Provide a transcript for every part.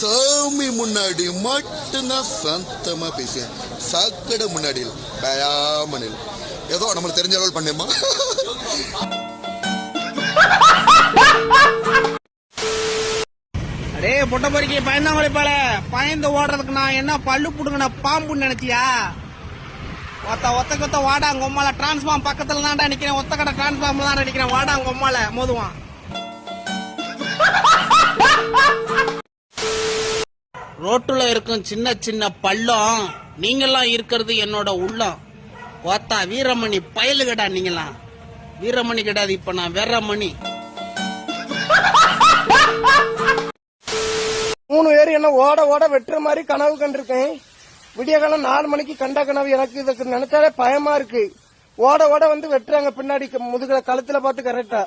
சாமி முன்னாடி மட்டும்தான் சந்தமா பேசுவேன். சாக்கடை முன்னாடி பயாமனில். ஏதோ நம்மளுக்கு தெரிஞ்ச அளவு பண்ணேம்மா. அடே பொட்ட பொறுக்கி பயந்தாங்களே போல பயந்து ஓடுறதுக்கு நான் என்ன பல்லு புடுங்கின பாம்புன்னு நினைச்சியா? ஒத்த ஒத்த கொத்த வாடா கொம்மால டிரான்ஸ்ஃபார்ம் பக்கத்துல தான்டா நிக்கிறேன். ஒத்த கடை டிரான்ஸ்ஃபார்ம்ல தான் நிக்கிறேன். வாடா கொம்மால மோதுவான். ரோட்டுல இருக்கும் சின்ன சின்ன பள்ளம். நீங்கெல்லாம் இருக்கிறது என்னோட உள்ளம். பார்த்தா வீரமணி பயலுகடா நீங்களாம் வீரமணி கிடையாது இப்ப நான் வீரமணி மூணு பேர் என்ன ஓட ஓட வெட்டுற மாதிரி கனவு கண்டிருக்கேன். விடிய காலம் நாலு மணிக்கு கண்ட கனவு எனக்கு இதுக்கு நினைச்சாலே பயமா இருக்கு. ஓட ஓட வந்து வெட்டுறாங்க பின்னாடி க- முதுகுல கழுத்துல பார்த்து கரெக்டா.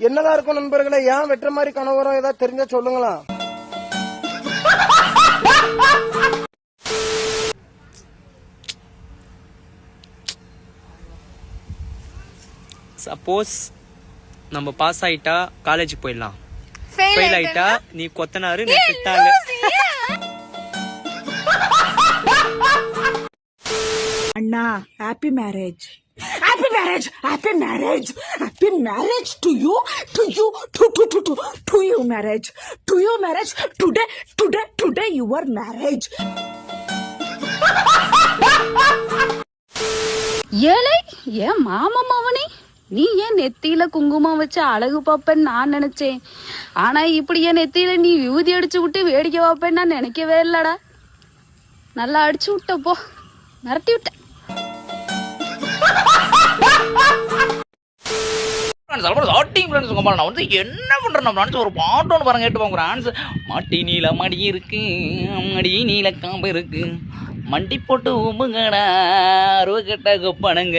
என்னதான் இருக்கும் நண்பர்களே ஏன் வெட்டுற மாதிரி கனவு வரும்? ஏதாவது தெரிஞ்சா சொல்லுங்களா சப்போஸ் நம்ம பாஸ் ஆயிட்டா காலேஜ் போயிடலாம். ஃபெயில் ஆயிட்டா நீ கொத்தனாரு நீ திட்டாங்க அண்ணா happy marriage happy marriage happy marriage happy marriage to you to you to to to to to you marriage to you marriage today today today your marriage ஏழை ஏன் மாமா மவனே நீ ஏன் நெத்தியில குங்குமம் வச்சு அழகு பார்ப்பேன்னு நான் நினைச்சேன்? ஆனா இப்படி என் நெத்தியில நீ விபூதி அடிச்சு விட்டு வேடிக்கை பார்ப்பேன்னு நான் நினைக்கவே இல்லடா. நல்லா அடிச்சு விட்டப்போ மிரட்டி விட்ட. நான் வந்து என்ன பண்றேன் ஒரு பாட்டு ஒன்று பாருங்க கேட்டு போங்க மட்டி நீல மடி இருக்கு மடி நீல காம்பு இருக்கு. மண்டி போட்டு உம்புங்கடா அருவ கெட்ட கொப்பனுங்க.